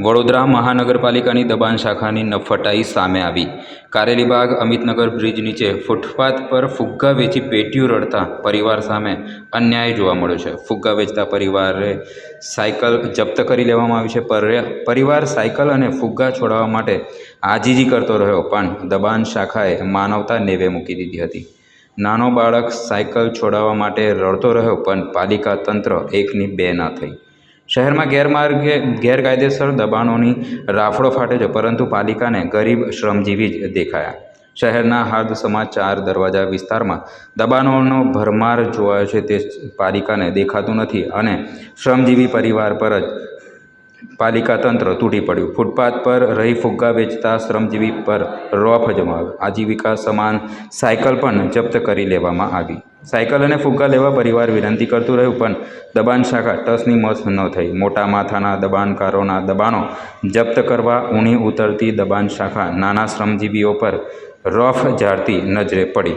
વડોદરા મહાનગરપાલિકાની દબાણ શાખાની નફટાઈ સામે આવી. કારેલીબાગ અમિતનગર બ્રિજ નીચે ફૂટપાથ પર ફુગ્ગા વેચી પેટીઓ રડતા પરિવાર સામે અન્યાય જોવા મળ્યો છે. ફુગ્ગા વેચતા પરિવારે સાયકલ જપ્ત કરી લેવામાં આવી છે. પર- પરિવાર સાયકલ અને ફુગ્ગા છોડાવવા માટે આજીજી કરતો રહ્યો, પણ દબાણ શાખાએ માનવતા નેવે મૂકી દીધી હતી. નાનો બાળક સાયકલ છોડાવવા માટે રડતો રહ્યો, પણ પાલિકા તંત્ર એકની બે ના થઈ. શહેરમાં ગેરમાર્ગે, ગેરકાયદેસર દબાણોની રાફડો ફાટે છે, પરંતુ પાલિકાને ગરીબ, શ્રમજીવી જ દેખાયા. શહેરના હાર્દ સમાજ ચાર દરવાજા વિસ્તારમાં દબાણોનો ભરમાર જોવાયો છે, તે પાલિકાને દેખાતું નથી અને શ્રમજીવી પરિવાર પર જ પાલિકા તંત્ર તૂટી પડ્યું. ફૂટપાથ પર રહી ફુગ્ગા વેચતા શ્રમજીવી પર રોફ જમાવ્યો. આજીવિકા સમાન સાયકલ પણ જપ્ત કરી લેવામાં આવી. સાયકલ અને ફુગ્ગા લેવા પરિવાર વિનંતી કરતું રહ્યું, પણ દબાણ શાખા ટસની મસ ન થઈ. મોટા માથાના દબાણકારોના દબાણો જપ્ત કરવા ઊણી ઉતરતી દબાણ શાખા નાના શ્રમજીવીઓ પર રોફ ઝાડતી નજરે પડી.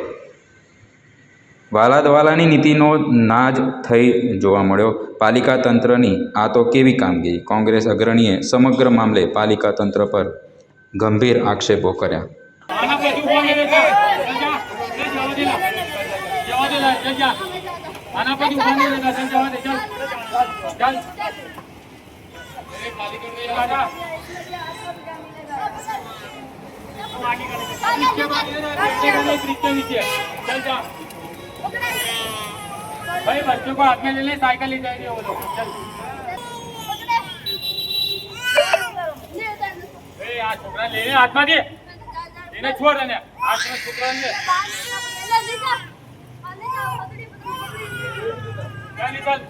વાલાદવાલાની નીતિનો નાજ થઈ જોવા મળ્યો પાલિકા તંત્રની આ તો કેવી કામગીરી કોંગ્રેસ અગ્રણીએ સમગ્ર મામલે પાલિકા તંત્ર પર ગંભીર આક્ષેપો કર્યા. નીચે નીચે भाई बच्चों को हाथ में ले ले साइकिल ले जाएंगे वो लोग चल ए आ छोकरा ले ले हाथ में दे એને છોડ એને આ છોકરાને ચાલ નીકળ